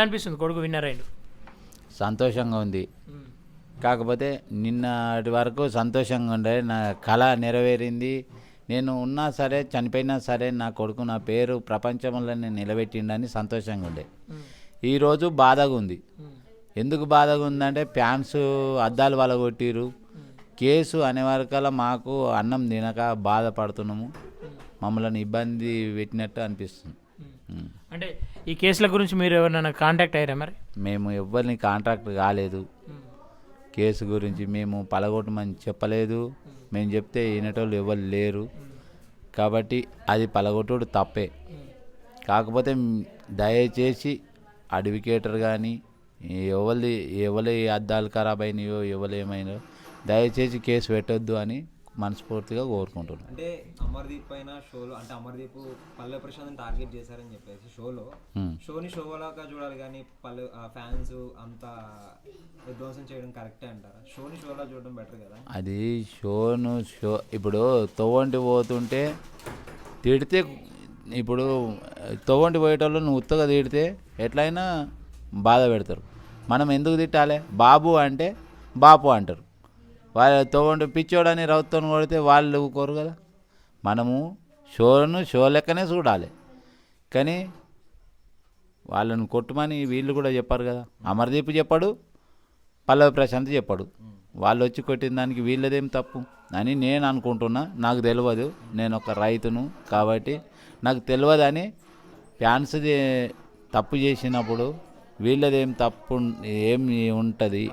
అనిపిస్తుంది కొడుకు విన్నర్ అయిండు సంతోషంగా ఉంది. కాకపోతే నిన్నటి వరకు సంతోషంగా ఉండే నా కళ నెరవేరింది. నేను ఉన్నా సరే చనిపోయినా సరే నా కొడుకు నా పేరు ప్రపంచంలో నిలబెట్టిండని సంతోషంగా ఉండే. ఈరోజు బాధగా ఉంది. ఎందుకు బాధగా ఉందంటే ఫ్యాన్స్ అద్దాలు వలగొట్టిరు కేసు అనే వరకల్లా మాకు అన్నం తినక బాధపడుతున్నాము. మమ్మల్ని ఇబ్బంది పెట్టినట్టు అనిపిస్తుంది. అంటే ఈ కేసుల గురించి మీరు ఎవరైనా కాంటాక్ట్ అయ్యారా మరి? మేము ఎవరిని కాంట్రాక్ట్ కాలేదు. కేసు గురించి మేము పలగొట్టమని చెప్పలేదు. మేము చెప్తే వినేటోళ్ళు ఎవరు లేరు. కాబట్టి అది పలగొట్టుడు తప్పే. కాకపోతే దయచేసి అడ్వకేటర్ కానీ ఎవరి ఎవరి అద్దాలు ఖరాబ్ అయినాయో ఎవరు ఏమైనాయో దయచేసి కేసు పెట్టొద్దు అని మనస్ఫూర్తిగా కోరుకుంటున్నాను అంటే అమర్దీప్ పైన షోలో అంటే అమర్దీప్ పల్లె ప్రశాంత్ టార్గెట్ చేశారని చెప్పేసి షోలో. షోని షో లాగా చూడాలి కానీ పల్లె ఫ్యాన్స్ అంతా విధ్వంసం చేయడం కరెక్టే అంటారా? షోని షోలా చూడడం బెటర్ కదా? అది షోను షో ఇప్పుడు తొవ్వంటి పోతుంటే తిడితే ఇప్పుడు తొవ్వంటి పోయేటోళ్ళు నువ్వు ఉత్తగా తిడితే ఎట్లయినా బాధ పెడతారు. మనం ఎందుకు తిట్టాలి? బాబు అంటే బాపు అంటారు. వాళ్ళ తొవ్వంటి పిచ్చోడని రౌత్తో కొడితే వాళ్ళు ఊరుకోరు కదా. మనము షోను షో లెక్కనే చూడాలి. కానీ వాళ్ళని కొట్టుమని వీళ్ళు కూడా చెప్పారు కదా. అమర్దీప్ చెప్పాడు పల్లవి ప్రశాంత్ చెప్పాడు. వాళ్ళు వచ్చి కొట్టిన దానికి వీళ్ళదేం తప్పు అని నేను అనుకుంటున్నా. నాకు తెలియదు నేను ఒక రైతును కాబట్టి నాకు తెలియదని ఫ్యాన్స్ తప్పు చేసినప్పుడు వీళ్ళదేం తప్పు ఏం ఉంటుంది?